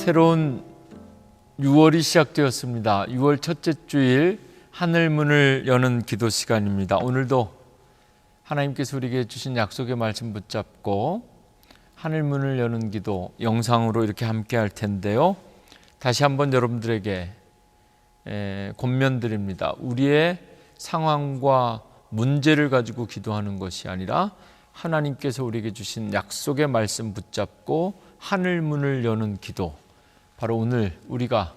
새로운 6월이 시작되었습니다. 6월 첫째 주일 하늘 문을 여는 기도 시간입니다. 오늘도 하나님께서 우리에게 주신 약속의 말씀 붙잡고 하늘 문을 여는 기도 영상으로 이렇게 함께 할 텐데요. 다시 한번 여러분들에게 에, 권면드립니다. 우리의 상황과 문제를 가지고 기도하는 것이 아니라 하나님께서 우리에게 주신 약속의 말씀 붙잡고 하늘 문을 여는 기도. 바로 오늘 우리가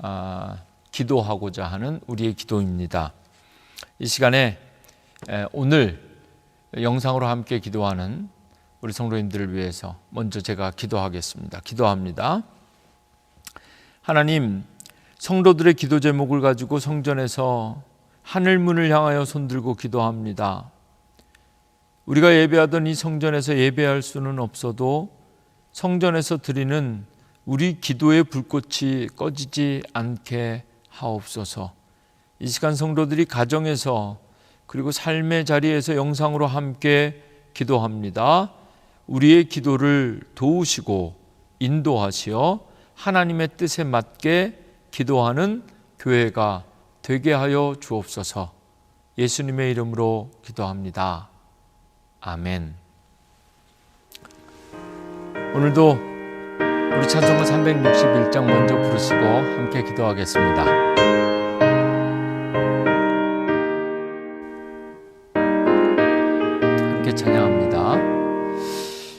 아, 기도하고자 하는 우리의 기도입니다. 이 시간에 에, 오늘 영상으로 함께 기도하는 우리 성도님들을 위해서 먼저 제가 기도하겠습니다. 기도합니다. 하나님, 성도들의 기도 제목을 가지고 성전에서 하늘 문을 향하여 손들고 기도합니다. 우리가 예배하던 이 성전에서 예배할 수는 없어도 성전에서 드리는 우리 기도의 불꽃이 꺼지지 않게 하옵소서. 이 시간 성도들이 가정에서 그리고 삶의 자리에서 영상으로 함께 기도합니다. 우리의 기도를 도우시고 인도하시어 하나님의 뜻에 맞게 기도하는 교회가 되게 하여 주옵소서. 예수님의 이름으로 기도합니다. 아멘. 오늘도 우리 찬송가 361장 먼저 부르시고 함께 기도하겠습니다. 함께 찬양합니다.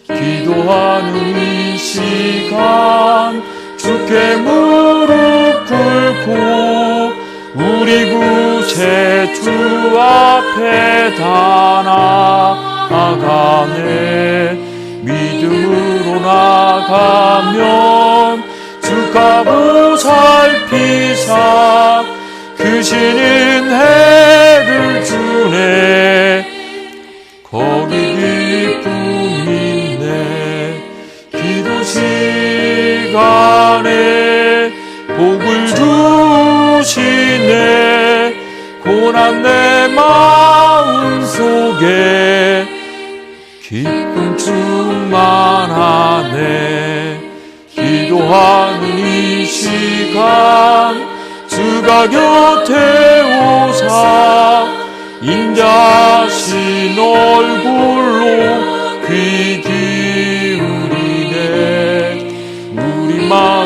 기도하는 이 시간 주께 무릎 꿇고 우리 구세 주 앞에 다 나가면 주가부 살피사 크시는 해를 주네 기도하는 이 시간 주가 곁에 오사 인자신 얼굴로 귀 기울이네. 우리 마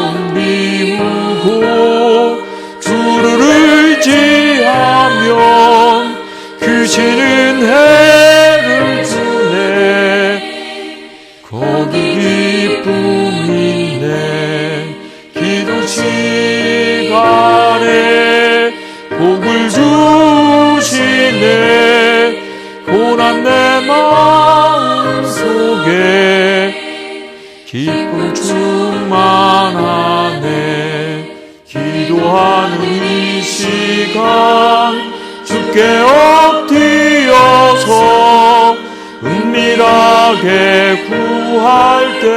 속에 기쁨 충만하네. 기도하는 이 시간 주께 엎드려서 은밀하게 구할 때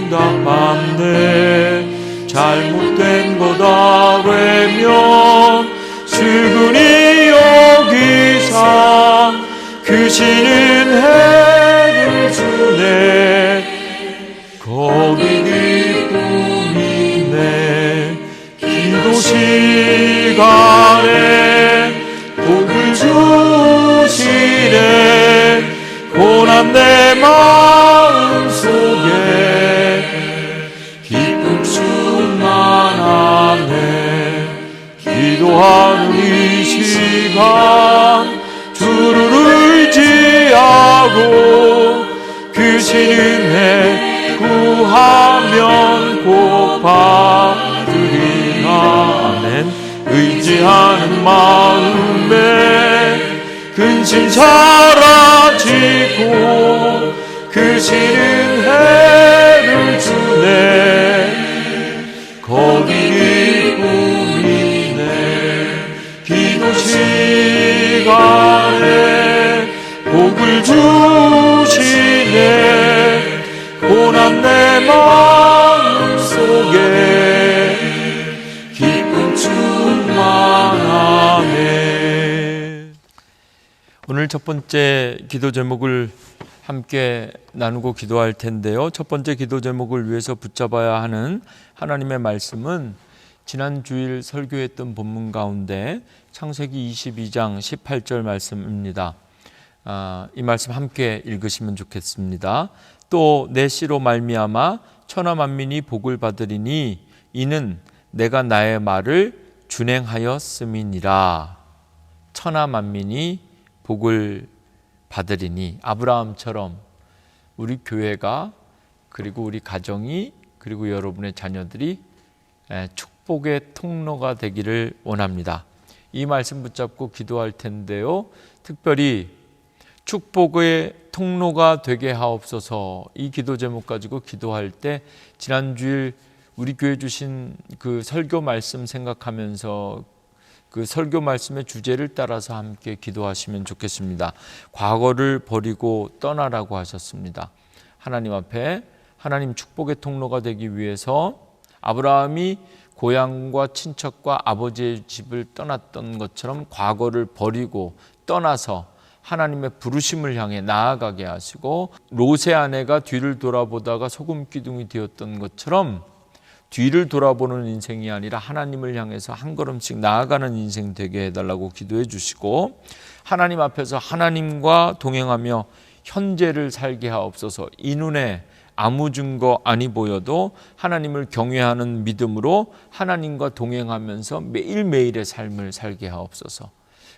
고든답한데 잘못된 거다 외면 주를 의지하고 크시는 해 구하면 복 받으리라 아멘. 의지하는 마음에 근심 사라지고 크시는 해 오늘 첫 번째 기도 제목을 함께 나누고 기도할 텐데요. 첫 번째 기도 제목을 위해서 붙잡아야 하는 하나님의 말씀은 지난 주일 설교했던 본문 가운데 창세기 22장 18절 말씀입니다. 아, 이 말씀 함께 읽으시면 좋겠습니다. 또 내 씨로 말미암아 천하 만민이 복을 받으리니 이는 내가 나의 말을 준행하였음이니라. 천하 만민이 복을 받으리니 아브라함처럼 우리 교회가 그리고 우리 가정이 그리고 여러분의 자녀들이 축복의 통로가 되기를 원합니다. 이 말씀 붙잡고 기도할 텐데요. 특별히 축복의 통로가 되게 하옵소서 이 기도 제목 가지고 기도할 때 지난주일 우리 교회 주신 그 설교 말씀 생각하면서 그 설교 말씀의 주제를 따라서 함께 기도하시면 좋겠습니다. 과거를 버리고 떠나라고 하셨습니다. 하나님 앞에 하나님 축복의 통로가 되기 위해서 아브라함이 고향과 친척과 아버지의 집을 떠났던 것처럼 과거를 버리고 떠나서 하나님의 부르심을 향해 나아가게 하시고 롯의 아내가 뒤를 돌아보다가 소금 기둥이 되었던 것처럼 뒤를 돌아보는 인생이 아니라 하나님을 향해서 한 걸음씩 나아가는 인생 되게 해달라고 기도해 주시고 하나님 앞에서 하나님과 동행하며 현재를 살게 하옵소서. 이 눈에 아무 증거 아니 보여도 하나님을 경외하는 믿음으로 하나님과 동행하면서 매일매일의 삶을 살게 하옵소서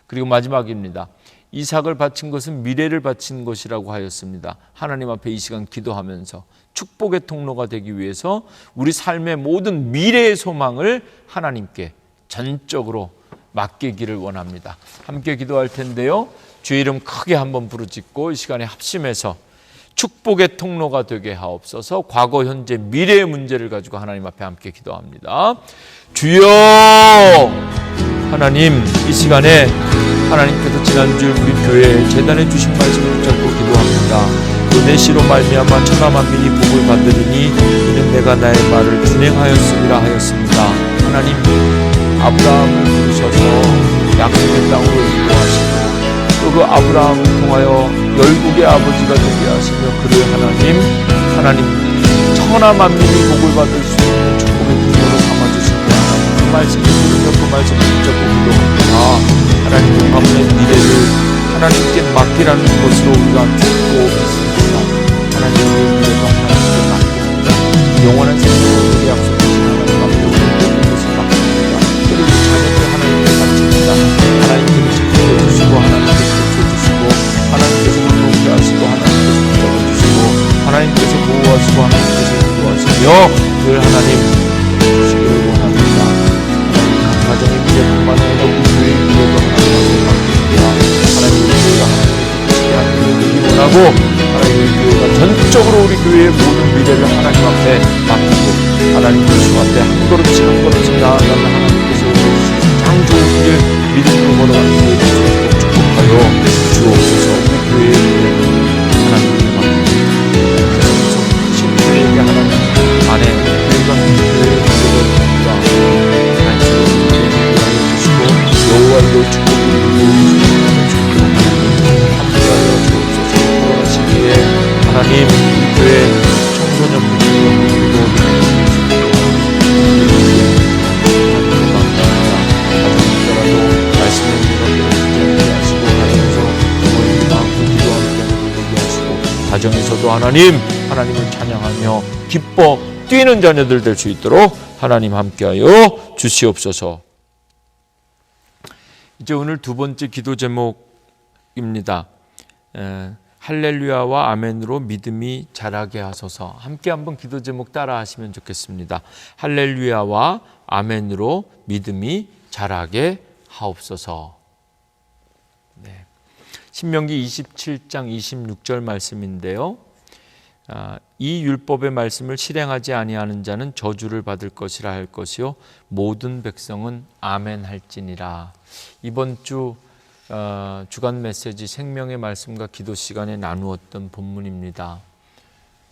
그리고 마지막입니다. 이삭을 바친 것은 미래를 바친 것이라고 하였습니다. 하나님 앞에 이 시간 기도하면서 축복의 통로가 되기 위해서 우리 삶의 모든 미래의 소망을 하나님께 전적으로 맡기기를 원합니다. 함께 기도할 텐데요. 주의 이름 크게 한번 부르짖고 이 시간에 합심해서 축복의 통로가 되게 하옵소서 과거, 현재, 미래의 문제를 가지고 하나님 앞에 함께 기도합니다. 주여! 하나님, 이 시간에 하나님께서 지난주 우리 교회 재단에 주신 말씀을 붙잡고 기도합니다. 내 시로 말미암아 천하 만민이 복을 받으리니 이는 내가 나의 말을 준행하였음이라 하였습니다. 하나님 아브라함을 부르셔서 약속의 땅으로 인도하시고 또 그 아브라함을 통하여 열국의 아버지가 되게 하시며 그를 하나님 하나님 천하 만민이 복을 받을 수 있는 말씀을 들으며 그 말씀을 붙잡고 기도합니다. 하나님 가문의 미래를 하나님께 맡기라는 것으로 우리가 듣고 있습니다. 하나님의 미래가 하나님께 맡깁니다. 영원한 생명 우리 교회의 모든 미래를 하나님 앞에 맡기고 하나님 주님 앞에 한 걸음씩 한 걸음씩 나아가는 하나님께서 주신 장 좋은 길 믿음으로 걸어가는 교회를 축복하여 주옵소서. 우리 교회의 미래를 하나님께 맡기고 그래서 신부에게 하나님 안에 교회가 교회의 미래를 우리의 미래를 주시고 여호와의 축복을 누리고 함께하여 주옵소서. 하나님 교회 청소년 분들과 그리고 가정에서도 하나님 하나님을 찬양하며 기뻐 뛰는 자녀들 될 수 있도록 하나님 함께하여 주시옵소서. 이제 오늘 두 번째 기도 제목입니다. 에, 할렐루야와 아멘으로 믿음이 자라게 하소서. 함께 한번 기도 제목 따라 하시면 좋겠습니다. 할렐루야와 아멘으로 믿음이 자라게 하옵소서. 네. 신명기 27장 26절 말씀인데요. 아, 이 율법의 말씀을 실행하지 아니하는 자는 저주를 받을 것이라 할 것이요 모든 백성은 아멘 할지니라. 이번 주 어, 주간 메시지 생명의 말씀과 기도 시간에 나누었던 본문입니다.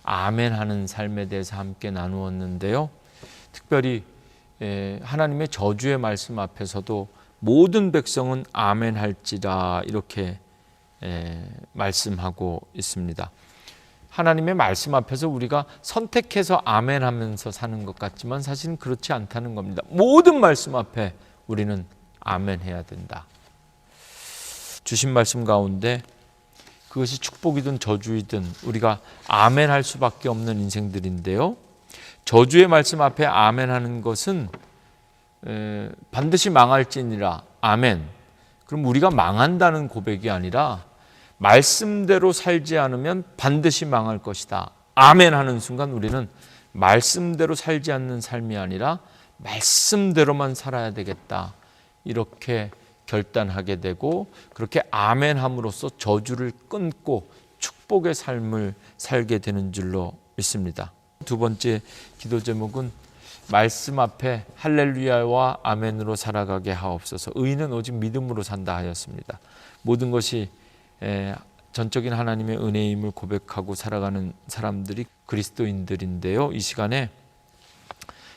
아멘 하는 삶에 대해서 함께 나누었는데요. 특별히 에, 하나님의 저주의 말씀 앞에서도 모든 백성은 아멘 할지라 이렇게 에, 말씀하고 있습니다. 하나님의 말씀 앞에서 우리가 선택해서 아멘 하면서 사는 것 같지만 사실은 그렇지 않다는 겁니다. 모든 말씀 앞에 우리는 아멘 해야 된다. 주신 말씀 가운데 그것이 축복이든 저주이든 우리가 아멘 할 수밖에 없는 인생들인데요. 저주의 말씀 앞에 아멘 하는 것은 에, 반드시 망할지니라 아멘. 그럼 우리가 망한다는 고백이 아니라 말씀대로 살지 않으면 반드시 망할 것이다. 아멘 하는 순간 우리는 말씀대로 살지 않는 삶이 아니라 말씀대로만 살아야 되겠다. 이렇게 결단하게 되고 그렇게 아멘 함으로써 저주를 끊고 축복의 삶을 살게 되는 줄로 믿습니다. 두 번째 기도 제목은 말씀 앞에 할렐루야와 아멘으로 살아가게 하옵소서. 의인은 오직 믿음으로 산다 하였습니다. 모든 것이 에, 전적인 하나님의 은혜임을 고백하고 살아가는 사람들이 그리스도인들인데요. 이 시간에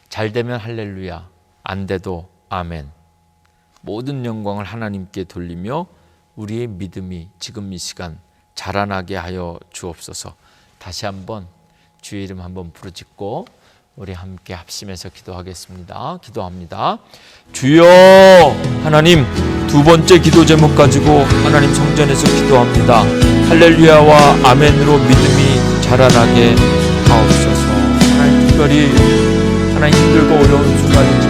잘 되면 할렐루야, 안 돼도 아멘. 모든 영광을 하나님께 돌리며 우리의 믿음이 지금 이 시간 자라나게 하여 주옵소서. 다시 한번 주의 이름 한번 부르짖고 우리 함께 합심해서 기도하겠습니다. 기도합니다. 주여 하나님 두 번째 기도 제목 가지고 하나님 성전에서 기도합니다. 할렐루야와 아멘으로 믿음이 자라나게 하옵소서. 하나님 특별히 하나님 힘들고 어려운 순간이지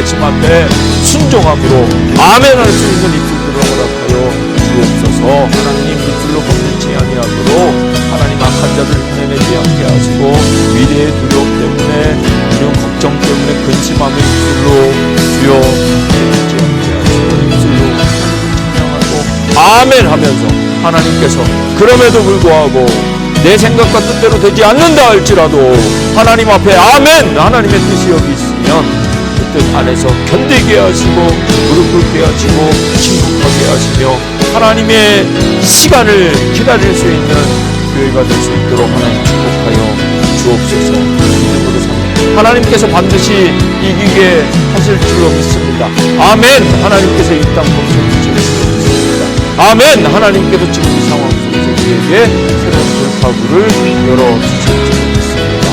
말씀 앞에 순종함으로 아멘할 수 있는 입술들을 허락하여 주옵소서. 하나님 입술로 범죄치 아니하도록 하나님 악한 자를 해내지 않게 하시고 미래의 두려움 때문에 두려움 걱정 때문에 근심하는 입술로 주여 해내지 않게 하시고 입술로 찬양하고 아멘 하면서 하나님께서 그럼에도 불구하고 내 생각과 뜻대로 되지 않는다 할지라도 하나님 앞에 아멘! 하나님의 뜻이 여기 있으면 그 뜻 안에서 견디게 하시고 무릎 꿇게 하시고 침묵하게 하시며 하나님의 시간을 기다릴 수 있는 교회가 될 수 있도록 하나님 축복하여 주옵소서. 하나님께서 반드시 이기게 하실 줄로 믿습니다. 아멘 하나님께서 이땅 주실 줄로 믿습니다. 아멘 하나님께서 지금 이 상황 속에서 우리에게 새로운 돌파구를 열어주실 줄로 믿습니다.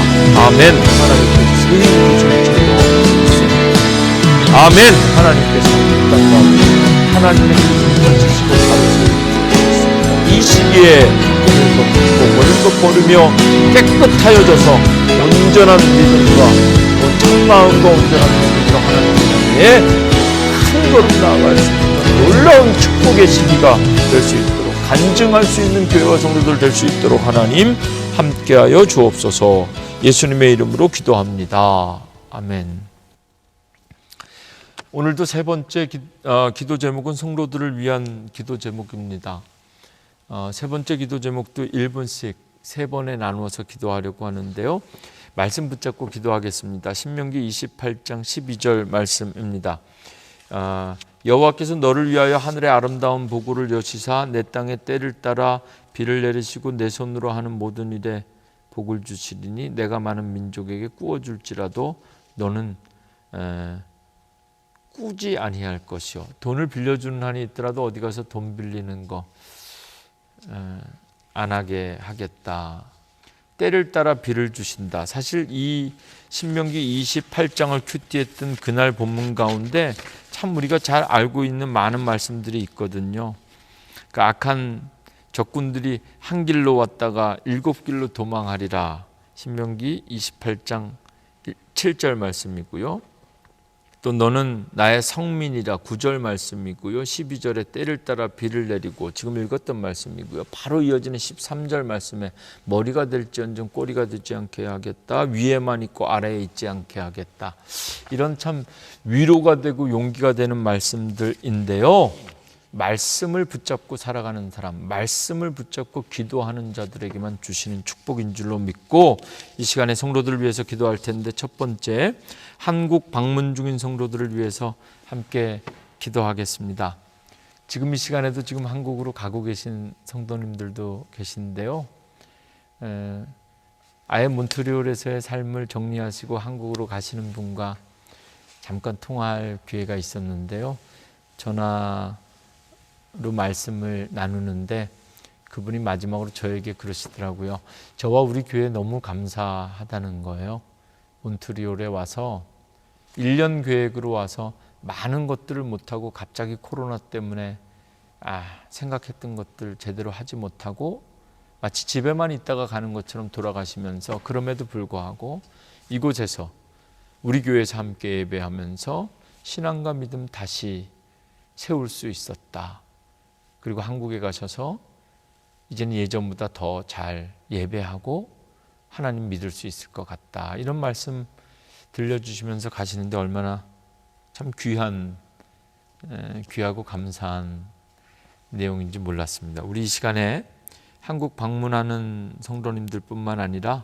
아멘 하나님께서 아멘 하나님께서 이 땅과 하나님의 힘을 주시고 믿습니다. 이 시기에 오늘 것 듣고 버릴 것 버리며 깨끗하여져서 온전한 믿음과 또 참마음과 온전한 믿음으로 하나님 향해 큰 걸음 나아갈 수 있는 놀라운 축복의 시기가 될 수 있도록 간증할 수 있는 교회와 성도들 될 수 있도록 하나님 함께하여 주옵소서 예수님의 이름으로 기도합니다. 아멘. 오늘도 세 번째 기, 어, 기도 제목은 성도들을 위한 기도 제목입니다. 어, 세 번째 기도 제목도 1분씩 세 번에 나누어서 기도하려고 하는데요. 말씀 붙잡고 기도하겠습니다. 신명기 28장 12절 말씀입니다. 아, 여호와께서 너를 위하여 하늘의 아름다운 보고를 여시사 내 땅에 때를 따라 비를 내리시고 내 손으로 하는 모든 일에 복을 주시리니 내가 많은 민족에게 꾸어 줄지라도 너는 에, 꾸지 아니할 것이요 돈을 빌려주는 한이 있더라도 어디 가서 돈 빌리는 거 안 하게 하겠다. 때를 따라 비를 주신다. 사실 이 신명기 28장을 큐티했던 그날 본문 가운데 참 우리가 잘 알고 있는 많은 말씀들이 있거든요. 그 악한 적군들이 한 길로 왔다가 일곱 길로 도망하리라. 신명기 28장 7절 말씀이고요. 또 너는 나의 성민이라 구절 말씀이고요. 12절에 때를 따라 비를 내리고 지금 읽었던 말씀이고요. 바로 이어지는 13절 말씀에 머리가 될지언정 꼬리가 되지 않게 하겠다. 위에만 있고 아래에 있지 않게 하겠다. 이런 참 위로가 되고 용기가 되는 말씀들인데요. 말씀을 붙잡고 살아가는 사람, 말씀을 붙잡고 기도하는 자들에게만 주시는 축복인 줄로 믿고 이 시간에 성도들을 위해서 기도할 텐데 첫 번째 한국 방문 중인 성도들을 위해서 함께 기도하겠습니다. 지금 이 시간에도 지금 한국으로 가고 계신 성도님들도 계신데요. 에, 아예 몬트리올에서의 삶을 정리하시고 한국으로 가시는 분과 잠깐 통화할 기회가 있었는데요. 전화 로 말씀을 나누는데 그분이 마지막으로 저에게 그러시더라고요. 저와 우리 교회 너무 감사하다는 거예요. 몬트리올에 와서 1년 계획으로 와서 많은 것들을 못하고 갑자기 코로나 때문에 아, 생각했던 것들 제대로 하지 못하고 마치 집에만 있다가 가는 것처럼 돌아가시면서 그럼에도 불구하고 이곳에서 우리 교회에서 함께 예배하면서 신앙과 믿음 다시 세울 수 있었다. 그리고 한국에 가셔서 이제는 예전보다 더 잘 예배하고 하나님 믿을 수 있을 것 같다. 이런 말씀 들려주시면서 가시는데 얼마나 참 귀한 귀하고 감사한 내용인지 몰랐습니다. 우리 이 시간에 한국 방문하는 성도님들 뿐만 아니라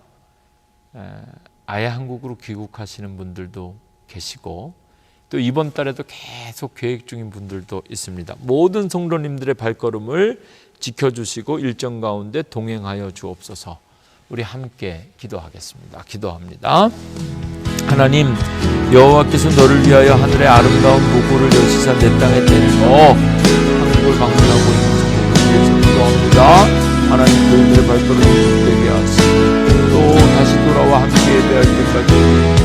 아예 한국으로 귀국하시는 분들도 계시고 또 이번 달에도 계속 계획 중인 분들도 있습니다. 모든 성도님들의 발걸음을 지켜주시고 일정 가운데 동행하여 주옵소서. 우리 함께 기도하겠습니다. 기도합니다. 하나님 여호와께서 너를 위하여 하늘의 아름다운 보고를 여시사 내 땅에 내리고 한국을 방문하고 있는 위해서 기도합니다. 하나님 그들의 발걸음을 굳게 하시고 또 다시 돌아와 함께 예배할 때까지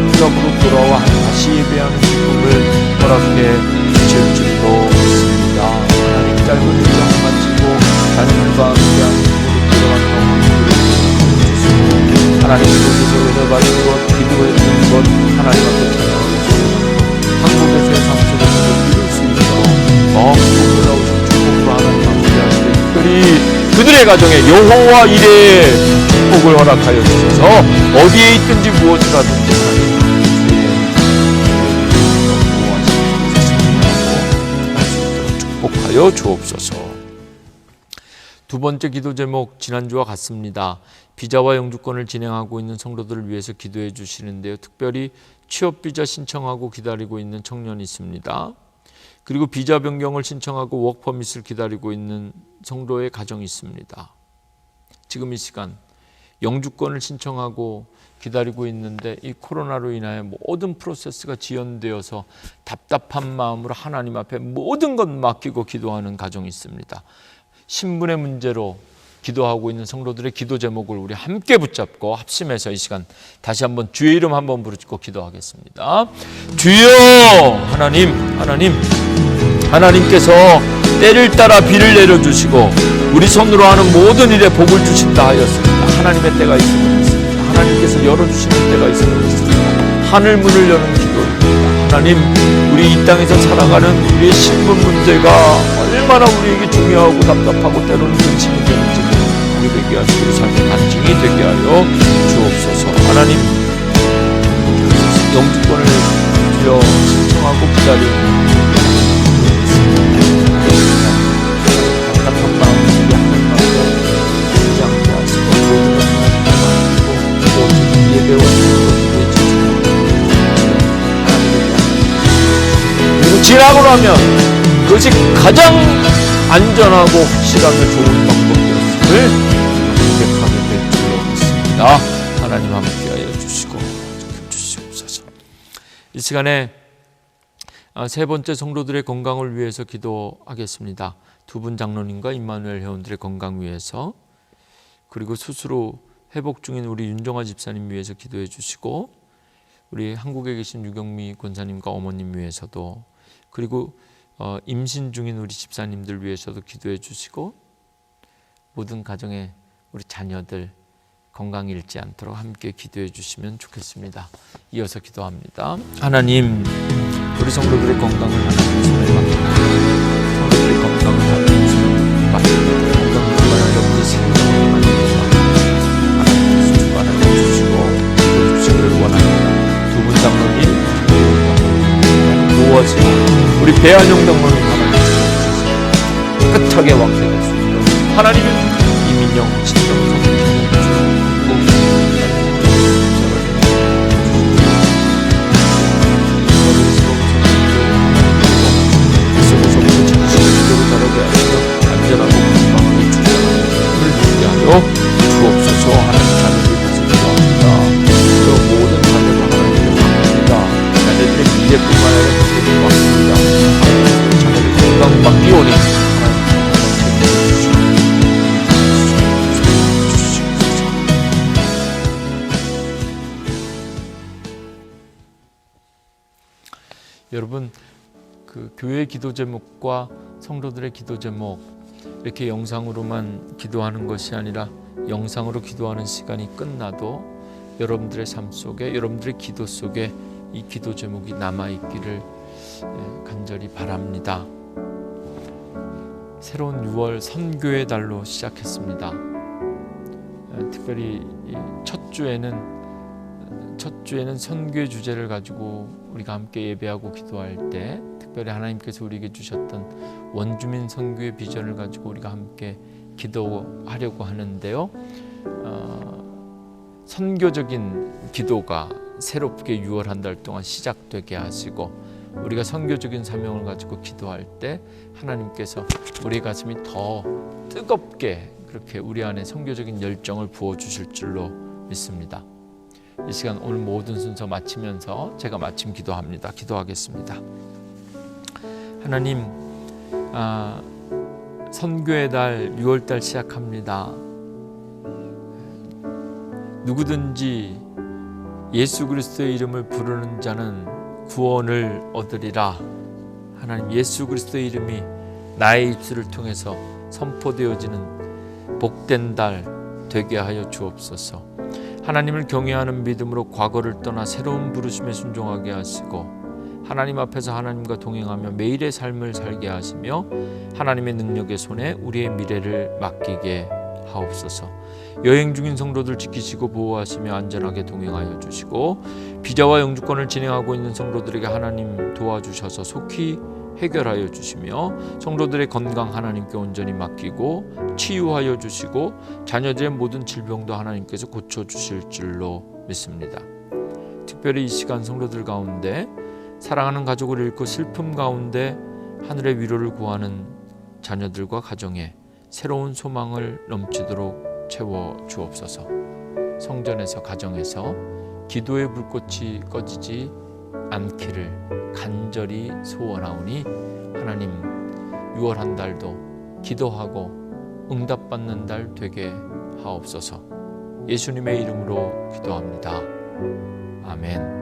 기도 응답으로 돌아와 다시 예배하는 기쁨을 허락해 주실 줄로 믿습니다. 하나님 짧은 일정 마치고 자녀들과 함께하는 들어가는 어머니들을 하나님 이곳에서 은혜 받은 것, 기도해 주는 것 하나님 앞에 찬양하고 한국에서의 상처를 이룰 수 있도록 마음으로 돌아오신 축복으로 하나님 함께하시되 특별히 그들의 가정에 여호와 일에 축복을 허락하여 주셔서. 어디에 있든지 무엇을 하든지 축복하여 주옵소서. 두 번째 기도 제목 지난주와 같습니다. 비자와 영주권을 진행하고 있는 성도들을 위해서 기도해 주시는데요. 특별히 취업 비자 신청하고 기다리고 있는 청년이 있습니다. 그리고 비자 변경을 신청하고 워크퍼밋을 기다리고 있는 성도의 가정이 있습니다. 지금 이 시간 영주권을 신청하고 기다리고 있는데 이 코로나로 인하여 모든 프로세스가 지연되어서 답답한 마음으로 하나님 앞에 모든 것 맡기고 기도하는 가정이 있습니다. 신분의 문제로 기도하고 있는 성도들의 기도 제목을 우리 함께 붙잡고 합심해서 이 시간 다시 한번 주의 이름 한번 부르짖고 기도하겠습니다. 주여 하나님 하나님 하나님께서 때를 따라 비를 내려 주시고 우리 손으로 하는 모든 일에 복을 주신다 하였습니다. 하나님의 때가 있음을 믿습니다. 하나님께서 열어 주시는 때가 믿습니다. 하늘 문을 여는 기도입니다. 하나님 우리 이 땅에서 살아가는 우리의 신분 문제가 얼마나 우리에게 중요하고 답답하고 때로는 근심이 되는지 우리에게 하시고 삶의 간증이 되게 하여 주옵소서 하나님 영주권을 주여 신청하고 기다리고 지나고 나면 그것이 가장 안전하고 실하며 좋은 방법이었음을 고백하게 될 줄로 믿습니다. 하나님 함께하여 주시고 주시옵소서. 이 시간에 아, 세 번째 성도들의 건강을 위해서 기도하겠습니다. 두 분 장로님과 임마누엘 회원들의 건강 위해서 그리고 스스로 회복 중인 우리 윤정아 집사님 위해서 기도해 주시고 우리 한국에 계신 유경미 권사님과 어머님 위해서도 그리고 어, 임신 중인 우리 집사님들 위해서도 기도해 주시고 모든 가정의 우리 자녀들 건강 잃지 않도록 함께 기도해 주시면 좋겠습니다. 이어서 기도합니다. 하나님, 우리 성도들의 건강을 하나님 손에 맡깁니다. 장로님 하나님 깨끗하게 왕래될 수 있도록. 하나님 이민영 친 여러분 그 교회 기도 제목과 성도들의 기도 제목 이렇게 영상으로만 기도하는 것이 아니라 영상으로 기도하는 시간이 끝나도 여러분들의 삶 속에 여러분들의 기도 속에 이 기도 제목이 남아 있기를 예, 간절히 바랍니다. 새로운 6월 선교의 달로 시작했습니다. 예, 특별히 이첫 주에는 첫 주에는 선교의 주제를 가지고 우리가 함께 예배하고 기도할 때 특별히 하나님께서 우리에게 주셨던 원주민 선교의 비전을 가지고 우리가 함께 기도하려고 하는데요. 어, 선교적인 기도가 새롭게 6월 한 달 동안 시작되게 하시고 우리가 선교적인 사명을 가지고 기도할 때 하나님께서 우리 가슴이 더 뜨겁게 그렇게 우리 안에 선교적인 열정을 부어 주실 줄로 믿습니다. 이 시간 오늘 모든 순서 마치면서 제가 마침 기도합니다. 기도하겠습니다. 하나님, 아, 선교의 달 6월 달 시작합니다. 누구든지 예수 그리스도의 이름을 부르는 자는 구원을 얻으리라. 하나님 예수 그리스도의 이름이 나의 입술을 통해서 선포되어지는 복된 달 되게 하여 주옵소서. 하나님을 경외하는 믿음으로 과거를 떠나 새로운 부르심에 순종하게 하시고 하나님 앞에서 하나님과 동행하며 매일의 삶을 살게 하시며 하나님의 능력의 손에 우리의 미래를 맡기게 하옵소서. 여행 중인 성도들 지키시고 보호하시며 안전하게 동행하여 주시고 비자와 영주권을 진행하고 있는 성도들에게 하나님 도와주셔서 속히 해결하여 주시며 성도들의 건강 하나님께 온전히 맡기고 치유하여 주시고 자녀들의 모든 질병도 하나님께서 고쳐 주실 줄로 믿습니다. 특별히 이 시간 성도들 가운데 사랑하는 가족을 잃고 슬픔 가운데 하늘의 위로를 구하는 자녀들과 가정에 새로운 소망을 넘치도록 채워 주옵소서. 성전에서 가정에서 기도의 불꽃이 꺼지지 않기를 간절히 소원하오니 하나님 6월 한 달도 기도하고 응답받는 달 되게 하옵소서. 예수님의 이름으로 기도합니다. 아멘.